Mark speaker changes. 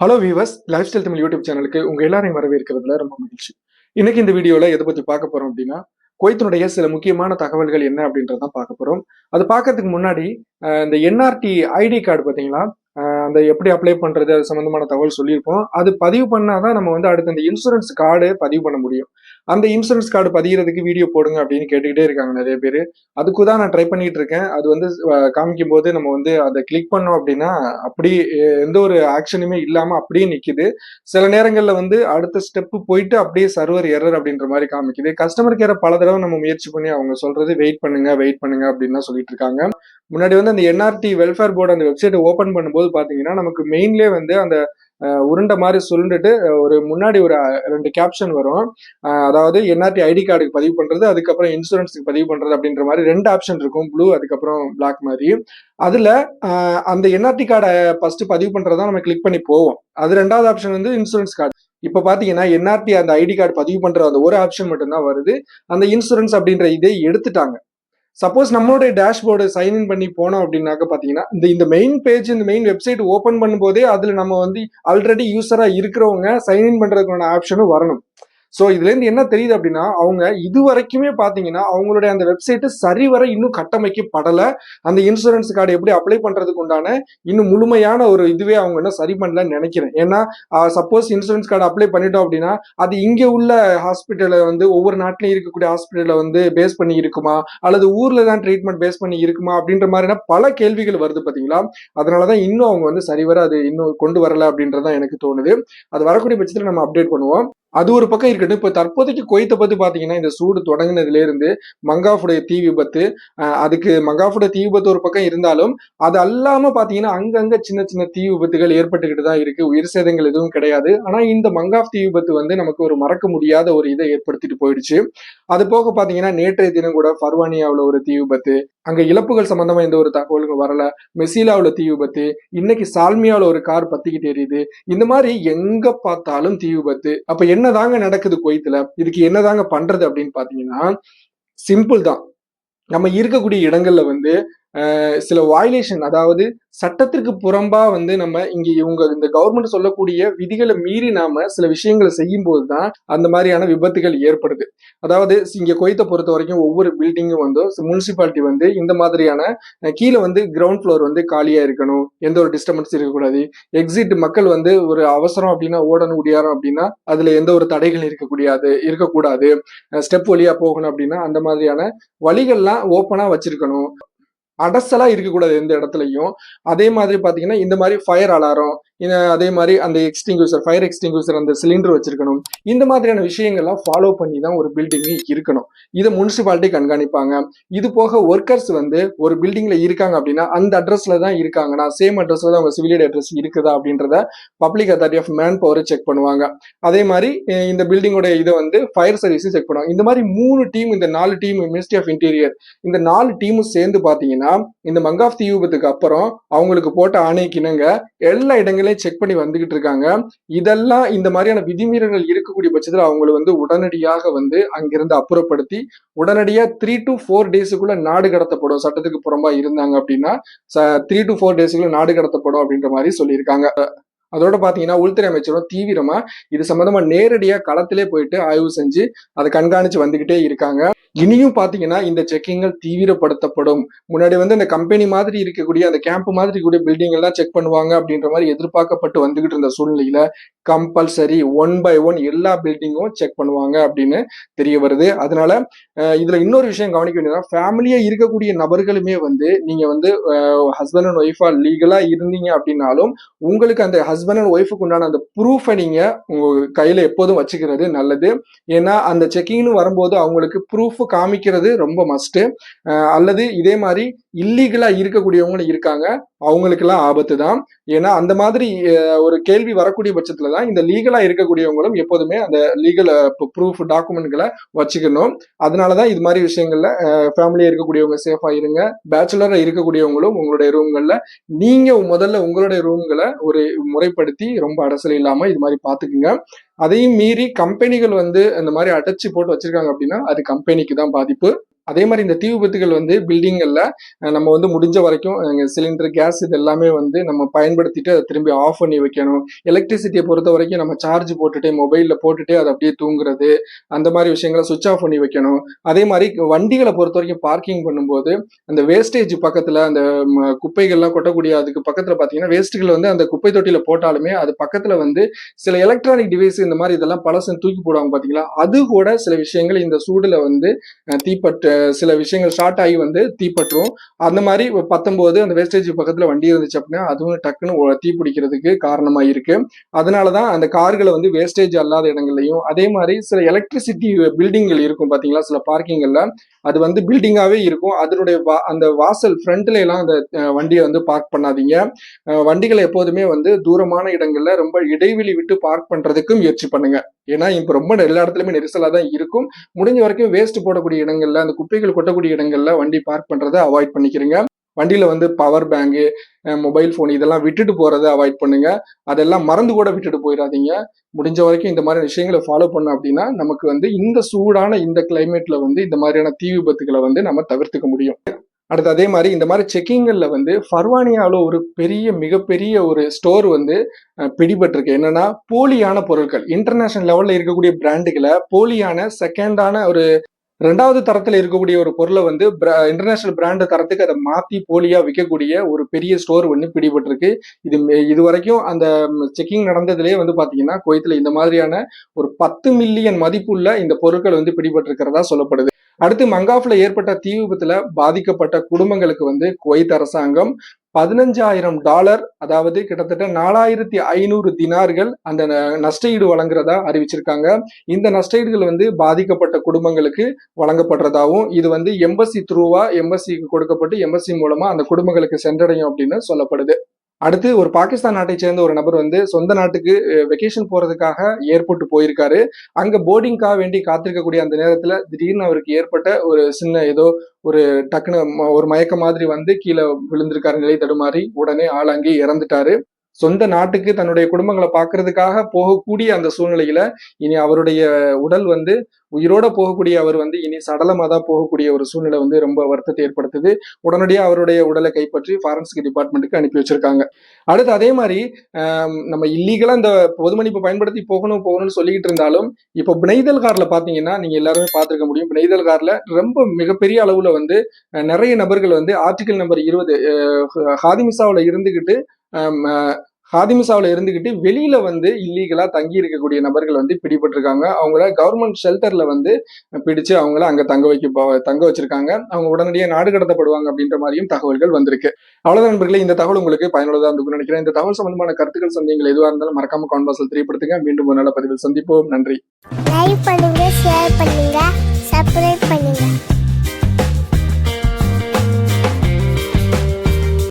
Speaker 1: Hello viewers lifestyle Tamil YouTube சேனலுக்கு உங்க எல்லாரையும் வரவேற்கிறதுல ரொம்ப மகிழ்ச்சி. இன்னைக்கு இந்த வீடியோல எதை பத்தி பார்க்க போறோம் அப்படின்னா குவைத்தினுடைய சில முக்கியமான தகவல்கள் என்ன அப்படின்றதான் பார்க்க போறோம். அது பார்க்கறதுக்கு முன்னாடி இந்த என்ஆர்டி ஐடி கார்டு பாத்தீங்களா அந்த எப்படி அப்ளை பண்றது அது சம்மந்தமான தகவல் சொல்லியிருப்போம். அது பதிவு பண்ணாதான் நம்ம வந்து அடுத்து அந்த இன்சூரன்ஸ் கார்டு பதிவு பண்ண முடியும். அந்த இன்சூரன்ஸ் கார்டு பதிகிறதுக்கு வீடியோ போடுங்க அப்படின்னு கேட்டுக்கிட்டே இருக்காங்க நிறைய பேர். அதுக்கு தான் நான் ட்ரை பண்ணிட்டு இருக்கேன். அது வந்து காமிக்கும் போது நம்ம வந்து அதை கிளிக் பண்ணோம் அப்படின்னா அப்படி எந்த ஒரு ஆக்ஷனுமே இல்லாம அப்படியே நிக்குது. சில நேரங்கள்ல வந்து அடுத்த ஸ்டெப் போயிட்டு அப்படியே சர்வர் எரர் அப்படின்ற மாதிரி காமிக்குது. கஸ்டமர் கேரை பல தடவை நம்ம முயற்சி பண்ணி அவங்க சொல்றது வெயிட் பண்ணுங்க வெயிட் பண்ணுங்க அப்படின்னு சொல்லிட்டு இருக்காங்க. முன்னாடி வந்து அந்த என்ஆர்டி வெல்ஃபேர் போர்டு அந்த வெப்சைட்டை ஓபன் பண்ணும்போது பார்த்தீங்கன்னா நமக்கு மெயின்லேயே வந்து அந்த உருண்டை மாதிரி சுருண்டுட்டு ஒரு முன்னாடி ஒரு ரெண்டு கேப்ஷன் வரும். அதாவது என்ஆர்டி ஐடி கார்டுக்கு பதிவு பண்றது அதுக்கப்புறம் இன்சூரன்ஸுக்கு பதிவு பண்றது அப்படின்ற மாதிரி ரெண்டு ஆப்ஷன் இருக்கும். ப்ளூ அதுக்கப்புறம் பிளாக் மாதிரி. அதுல அந்த என்ஆர்டி கார்டை ஃபர்ஸ்ட் பதிவு பண்றதா நம்ம கிளிக் பண்ணி போவோம். அது ரெண்டாவது ஆப்ஷன் வந்து இன்சூரன்ஸ் கார்டு இப்போ பார்த்தீங்கன்னா என்ஆர்டி அந்த ஐடி கார்டு பதிவு பண்ணுற அந்த ஒரு ஆப்ஷன் மட்டும்தான் வருது. அந்த இன்சூரன்ஸ் அப்படின்ற இதே எடுத்துட்டாங்க. சப்போஸ் நம்மளுடைய டேஷ்போர்டு சைன்இன் பண்ணி போனோம் அப்படின்னாக்க பாத்தீங்கன்னா இந்த இந்த மெயின் பேஜ் இந்த மெயின் வெப்சைட் ஓப்பன் பண்ணும்போதே அதுல நம்ம வந்து ஆல்ரெடி யூஸராக இருக்கிறவங்க சைன்இன் பண்றதுக்கான ஆப்ஷனும் வரணும். ஸோ இதுல இருந்து என்ன தெரியுது அப்படின்னா அவங்க இது வரைக்குமே பார்த்தீங்கன்னா அவங்களுடைய அந்த வெப்சைட்டு சரிவர இன்னும் கட்டமைக்கப்படலை. அந்த இன்சூரன்ஸ் கார்டு எப்படி அப்ளை பண்றதுக்கு உண்டான இன்னும் முழுமையான ஒரு இதுவே அவங்க இன்னும் சரி பண்ணலன்னு நினைக்கிறேன். ஏன்னா சப்போஸ் இன்சூரன்ஸ் கார்டு அப்ளை பண்ணிட்டோம் அப்படின்னா அது இங்கே உள்ள ஹாஸ்பிட்டலில் வந்து ஒவ்வொரு நாட்டிலையும் இருக்கக்கூடிய ஹாஸ்பிட்டலில் வந்து பேஸ் பண்ணி இருக்குமா? அல்லது ஊரில் தான் ட்ரீட்மெண்ட் பேஸ் பண்ணி இருக்குமா? அப்படின்ற மாதிரியான பல கேள்விகள் வருது பாத்தீங்களா? அதனாலதான் இன்னும் அவங்க வந்து சரிவர அது இன்னும் கொண்டு வரல அப்படின்றதான் எனக்கு தோணுது. அது வரக்கூடிய பட்சத்துல நம்ம அப்டேட் பண்ணுவோம். அது ஒரு பக்கம் இருக்கட்டும். இப்போ தற்போதைக்கு குவைத்தை பத்தி பாத்தீங்கன்னா இந்த சூடு தொடங்கினதுலேருந்து மங்காஃபுடைய தீ விபத்து அதுக்கு மங்காஃபுடைய தீ விபத்து ஒரு பக்கம் இருந்தாலும் அது அல்லாம பாத்தீங்கன்னா அங்கங்க சின்ன சின்ன தீ விபத்துகள் ஏற்பட்டுக்கிட்டு தான் இருக்கு. உயிர் சேதங்கள் எதுவும் கிடையாது. ஆனா இந்த மங்காஃப் தீ விபத்து வந்து நமக்கு ஒரு மறக்க முடியாத ஒரு இதை ஏற்படுத்திட்டு போயிடுச்சு. அது போக பாத்தீங்கன்னா நேற்றைய தினம் கூட ஃபர்வானியாவில் ஒரு தீ விபத்து அங்க இழப்புகள் சம்பந்தமா எந்த ஒரு தகவலும் வரல. மெசீலாவுல தீ விபத்து இன்னைக்கு சால்மியாவில் ஒரு கார் பத்திக்கிட்டு எரியுது. இந்த மாதிரி எங்க பார்த்தாலும் தீ விபத்து. அப்ப என்னதாங்க நடக்குது குவைத்துல? இதுக்கு என்னதாங்க பண்றது அப்படின்னு பாத்தீங்கன்னா சிம்பிள் தான். நம்ம இருக்கக்கூடிய இடங்கள்ல வந்து சில வயலேஷன் அதாவது சட்டத்திற்கு புறம்பா வந்து நம்ம இங்க இவங்க இந்த கவர்மெண்ட் சொல்லக்கூடிய விதிகளை மீறி நாம சில விஷயங்களை செய்யும் போதுதான் அந்த மாதிரியான விபத்துகள் ஏற்படுது. அதாவது இங்க கொய்த்தை பொறுத்த வரைக்கும் ஒவ்வொரு பில்டிங்கும் வந்து முனிசிபாலிட்டி வந்து இந்த மாதிரியான கீழே வந்து கிரவுண்ட் ஃப்ளோர் வந்து காலியா இருக்கணும். எந்த ஒரு டிஸ்டர்பன்ஸ் இருக்கக்கூடாது. எக்ஸிட் மக்கள் வந்து ஒரு அவசரம் அப்படின்னா ஓடணும் முடியாரம் அப்படின்னா அதுல எந்த ஒரு தடைகள் இருக்கக்கூடியாது இருக்கக்கூடாது. ஸ்டெப் வழியா போகணும் அப்படின்னா அந்த மாதிரியான வழிகள்லாம் ஓப்பனா வச்சிருக்கணும். அடசலா இருக்கக்கூடாது எந்த இடத்துலையும். அதே மாதிரி பாத்தீங்கன்னா இந்த மாதிரி ஃபயர் அலாரம் அதே மாதிரி அந்த எக்ஸ்டிங்யூசர் ஃபயர் எக்ஸ்டிங்யூசர் அந்த சிலிண்டர் வச்சிருக்கணும். இந்த மாதிரியான விஷயங்கள்லாம் ஃபாலோ பண்ணி தான் ஒரு பில்டிங் இருக்கணும். இதை முனிசிபாலிட்டி கண்காணிப்பாங்க. இது போக ஒர்க்கர்ஸ் வந்து ஒரு பில்டிங்ல இருக்காங்க அப்படின்னா அந்த அட்ரஸ்ல தான் இருக்காங்கன்னா சேம் அட்ரஸ்ல தான் அவங்க சிவிலியட் அட்ரஸ் இருக்குதா அப்படின்றத public authority of manpower check பண்ணுவாங்க. அதே மாதிரி இந்த பில்டிங்கோட இதை வந்து ஃபயர் சர்வீஸும் செக் பண்ணுவாங்க. இந்த மாதிரி மூணு டீம் இந்த நாலு டீம் மினிஸ்ட்ரி ஆஃப் இன்டீரியர் இந்த நாலு டீமும் சேர்ந்து பாத்தீங்கன்னா இந்த மங்காஃப் தீ விபத்துக்கு அப்புறம் அவங்களுக்கு போட்ட ஆணைக்கிணங்க எல்லா இடங்களும் இடங்களையும் செக் பண்ணி வந்துகிட்டு இருக்காங்க. இதெல்லாம் இந்த மாதிரியான விதிமீறல்கள் இருக்கக்கூடிய பட்சத்தில் அவங்களை வந்து உடனடியாக வந்து அங்கிருந்து அப்புறப்படுத்தி உடனடியா த்ரீ டு ஃபோர் டேஸுக்குள்ள நாடு கடத்தப்படும். சட்டத்துக்கு புறம்பா இருந்தாங்க அப்படின்னா த்ரீ டு ஃபோர் டேஸுக்குள்ள நாடு கடத்தப்படும் அப்படின்ற மாதிரி சொல்லியிருக்காங்க. அதோட பாத்தீங்கன்னா உள்துறை அமைச்சரும் தீவிரமா இது சம்பந்தமா நேரடியா களத்திலே போயிட்டு ஆய்வு செஞ்சு அதை கண்காணிச்சு வந்துகிட்டே இருக்காங்க. இனியும் பாத்தீங்கன்னா இந்த செக்கிங்கள் தீவிரப்படுத்தப்படும். முன்னாடி வந்து இந்த கம்பெனி மாதிரி இருக்கக்கூடிய அந்த கேம்ப் மாதிரி இருக்கக்கூடிய பில்டிங் எல்லாம் செக் பண்ணுவாங்க அப்படின்ற மாதிரி எதிர்பார்க்கப்பட்டு வந்துகிட்டு இருந்த சூழ்நிலையில கம்பல்சரி ஒன் பை ஒன் எல்லா பில்டிங்கும் செக் பண்ணுவாங்க அப்படின்னு தெரிய வருது. அதனால இதுல இன்னொரு விஷயம் கவனிக்க வேண்டியதுனா ஃபேமிலியா இருக்கக்கூடிய நபர்களுமே வந்து நீங்க வந்து ஹஸ்பண்ட் அண்ட் ஒய்ஃபா லீகலா இருந்தீங்க அப்படின்னாலும் உங்களுக்கு அந்த ஹஸ்பண்ட் அண்ட் ஒய்ஃபுக்கு உண்டான அந்த ப்ரூஃபை நீங்க உங்க கையில எப்போதும் வச்சுக்கிறது நல்லது. ஏன்னா அந்த செக்கிங்னு வரும்போது அவங்களுக்கு ப்ரூஃப் காமிக்கிறது ரொம்ப மஸ்ட்டு அல்லது இதே மாதிரி இல்லீகலா இருக்கக்கூடியவங்களும் இருக்காங்க. அவங்களுக்கெல்லாம் ஆபத்து தான் ஏன்னா அந்த மாதிரி ஒரு கேள்வி வரக்கூடிய பட்சத்துல தான் இந்த லீகலா இருக்கக்கூடியவங்களும் எப்போதுமே அந்த லீகல் ப்ரூஃப் டாக்குமெண்ட்களை வச்சுக்கணும். அதனாலதான் இது மாதிரி விஷயங்கள்ல ஃபேமிலியா இருக்கக்கூடியவங்க சேஃபா இருங்க. பேச்சுலரா இருக்கக்கூடியவங்களும் உங்களுடைய ரூம்கள்ல நீங்க முதல்ல உங்களுடைய ரூம்களை ஒரு முறைப்படுத்தி ரொம்ப அடசல் இல்லாம இது மாதிரி பாத்துக்குங்க. அதையும் மீறி கம்பெனிகள் வந்து இந்த மாதிரி அடைச்சி போட்டு வச்சிருக்காங்க அப்படின்னா அது கம்பெனிக்கு தான் பாதிப்பு. அதே மாதிரி இந்த தீ விபத்துகள் வந்து பில்டிங்கல்ல நம்ம வந்து முடிஞ்ச வரைக்கும் சிலிண்டர் கேஸ் இது எல்லாமே வந்து நம்ம பயன்படுத்திட்டு அதை திரும்பி ஆஃப் பண்ணி வைக்கணும். எலக்ட்ரிசிட்டியை பொறுத்த வரைக்கும் நம்ம சார்ஜ் போட்டுட்டு மொபைலில் போட்டுட்டு அதை அப்படியே தூங்குறது அந்த மாதிரி விஷயங்களை சுவிச் ஆஃப் பண்ணி வைக்கணும். அதே மாதிரி வண்டிகளை பொறுத்த வரைக்கும் பார்க்கிங் பண்ணும்போது அந்த வேஸ்டேஜ் பக்கத்தில் அந்த குப்பைகள்லாம் கொட்டக்கூடிய அதுக்கு பக்கத்தில் பார்த்தீங்கன்னா வேஸ்ட்டுகள் வந்து அந்த குப்பை தொட்டியில் போட்டாலுமே அது பக்கத்தில் வந்து சில எலக்ட்ரானிக் டிவைஸ் இந்த மாதிரி இதெல்லாம் பழசு தூக்கி போடுவாங்க பார்த்தீங்களா அது கூட சில விஷயங்கள் இந்த சூடில் வந்து தீப்பட்டு சில விஷயங்கள் ஷார்ட் ஆகி வந்து தீப்பற்றும். அந்த மாதிரி பத்தொம்போது அந்த வேஸ்டேஜ் பக்கத்தில் வண்டி இருந்துச்சு அப்படின்னா அதுவும் டக்குன்னு தீ பிடிக்கிறதுக்கு காரணமாக இருக்கு. அதனால தான் அந்த கார்களை வந்து வேஸ்டேஜ் அல்லாத இடங்கள்லையும் அதே மாதிரி சில எலக்ட்ரிசிட்டி பில்டிங்கள் இருக்கும் பார்த்தீங்களா சில பார்க்கிங்கில் அது வந்து பில்டிங்காகவே இருக்கும். அதனுடைய வா அந்த வாசல் ஃப்ரண்ட்ல எல்லாம் அந்த வண்டியை வந்து பார்க் பண்ணாதீங்க. வண்டிகளை எப்போதுமே வந்து தூரமான இடங்கள்ல ரொம்ப இடைவெளி விட்டு பார்க் பண்றதுக்கு முயற்சி பண்ணுங்க. ஏன்னா இப்போ ரொம்ப எல்லா இடத்துலயுமே நெரிசலா தான் இருக்கும். முடிஞ்ச வரைக்கும் வேஸ்ட் போடக்கூடிய இடங்கள்ல அந்த குப்பைகள் கொட்டக்கூடிய இடங்கள்ல வண்டி பார்க் பண்றதை அவாய்ட் பண்ணிக்கிறீங்க. வண்டியில வந்து பவர் பேங்கு மொபைல் ஃபோன் இதெல்லாம் விட்டுட்டு போறதை அவாய்ட் பண்ணுங்க. அதெல்லாம் மறந்து கூட விட்டுட்டு போயிடாதீங்க முடிஞ்ச வரைக்கும் இந்த மாதிரி விஷயங்களை ஃபாலோ பண்ணோம் அப்படின்னா நமக்கு வந்து இந்த சூடான இந்த கிளைமேட்ல வந்து இந்த மாதிரியான தீ விபத்துகளை வந்து நம்ம தவிர்த்துக்க முடியும். அடுத்து அதே மாதிரி இந்த மாதிரி செக்கிங்கில் வந்து ஃபர்வானியாவில் ஒரு பெரிய மிகப்பெரிய ஒரு ஸ்டோர் வந்து பிடிபட்டிருக்கு. என்னன்னா போலியான பொருட்கள். இன்டர்நேஷனல் லெவலில் இருக்கக்கூடிய பிராண்டுகளை போலியான செகண்டான ஒரு ரெண்டாவது தரத்துல இருக்கக்கூடிய ஒரு பொருளை வந்து இன்டர்நேஷனல் பிராண்ட் தரத்துக்கு அதை மாத்தி போலியா விற்கக்கூடிய ஒரு பெரிய ஸ்டோர் ஒன்று பிடிபட்டிருக்கு. இது மே- இது வரைக்கும் அந்த செக்கிங் நடந்ததுலேயே வந்து பாத்தீங்கன்னா குவைத்தில் இந்த மாதிரியான ஒரு பத்து மில்லியன் மதிப்புள்ள இந்த பொருட்கள் வந்து பிடிபட்டிருக்கிறதா சொல்லப்படுது. அடுத்து மங்காஃப்ல ஏற்பட்ட தீ விபத்துல பாதிக்கப்பட்ட குடும்பங்களுக்கு வந்து குவைத் அரசாங்கம் பதினஞ்சாயிரம் டாலர் அதாவது கிட்டத்தட்ட நாலாயிரத்தி ஐநூறு தினார்கள் அந்த ந- நஷ்டஈடு வழங்குறதா அறிவிச்சிருக்காங்க. இந்த நஷ்டஈடுகள் வந்து பாதிக்கப்பட்ட குடும்பங்களுக்கு வழங்கப்படுறதாகவும் இது வந்து எம்பசி த்ரூவா எம்பசிக்கு கொடுக்கப்பட்டு எம்பசி மூலமா அந்த குடும்பங்களுக்கு சென்றடையும் அப்படின்னு சொல்லப்படுது. அடுத்து ஒரு பாகிஸ்தான் நாட்டை சேர்ந்த ஒரு நபர் வந்து சொந்த நாட்டுக்கு வெக்கேஷன் போறதுக்காக ஏர்போர்ட் போயிருக்காரு. அங்க போர்டிங்காக வேண்டி காத்திருக்கக்கூடிய அந்த நேரத்துல திடீர்னு அவருக்கு ஏற்பட்ட ஒரு சின்ன ஏதோ ஒரு டக்குனு ம- ஒரு மயக்க மாதிரி வந்து கீழே விழுந்திருக்காரு நிலை தடுமாறி உடனே ஆள் இறந்துட்டாரு. சொந்த நாட்டுக்கு தன்னுடைய குடும்பங்களை பார்க்கறதுக்காக போகக்கூடிய அந்த சூழ்நிலையில இனி அவருடைய உடல் வந்து உயிரோட போகக்கூடிய அவர் வந்து இனி சடலமாக தான் போகக்கூடிய ஒரு சூழ்நிலை வந்து ரொம்ப வருத்தத்தை ஏற்படுத்துது. உடனடியாக அவருடைய உடலை கைப்பற்றி ஃபாரன்சிக் டிபார்ட்மெண்ட்டுக்கு அனுப்பி வச்சிருக்காங்க. அடுத்து அதே மாதிரி நம்ம இல்லீகலா இந்த பொதுமன்னிப்பு பயன்படுத்தி போகணும் போகணும்னு சொல்லிக்கிட்டு இருந்தாலும் இப்போ பிணைதல் கார்ல பாத்தீங்கன்னா நீங்க எல்லாருமே பார்த்திருக்க முடியும். பிணைதல் கார்ல ரொம்ப மிகப்பெரிய அளவில் வந்து நிறைய நபர்கள் வந்து ஆர்டிகல் நம்பர் இருபது ஹாதிமிசாவில் இருந்துக்கிட்டு ஹாதிமுசாவில் இருந்துக்கிட்டு வெளியில வந்து இல்லீகலா தங்கி இருக்கக்கூடிய நபர்கள் வந்து பிடிபட்டிருக்காங்க. அவங்கள கவர்மெண்ட் ஷெல்டர்ல வந்து பிடிச்சு அவங்கள அங்க தங்க வைக்க தங்க வச்சிருக்காங்க. அவங்க உடனடியாக நாடு கடத்தப்படுவாங்க அப்படின்ற மாதிரியும் தகவல்கள் வந்திருக்கு. அவ்வளவுதான் நண்பர்களே இந்த தகவல் உங்களுக்கு பயனுள்ளதாக இருக்கும்னு நினைக்கிறேன். இந்த தகவல் சம்பந்தமான கருத்துக்கள் சந்தேகங்கள் எதுவாக இருந்தாலும் மறக்காம கான்வாசல் தெரியப்படுத்துங்க. மீண்டும் ஒரு நல்ல பதிவில் சந்திப்போம். நன்றி.
Speaker 2: லைக் பண்ணுங்க ஷேர் பண்ணுங்க.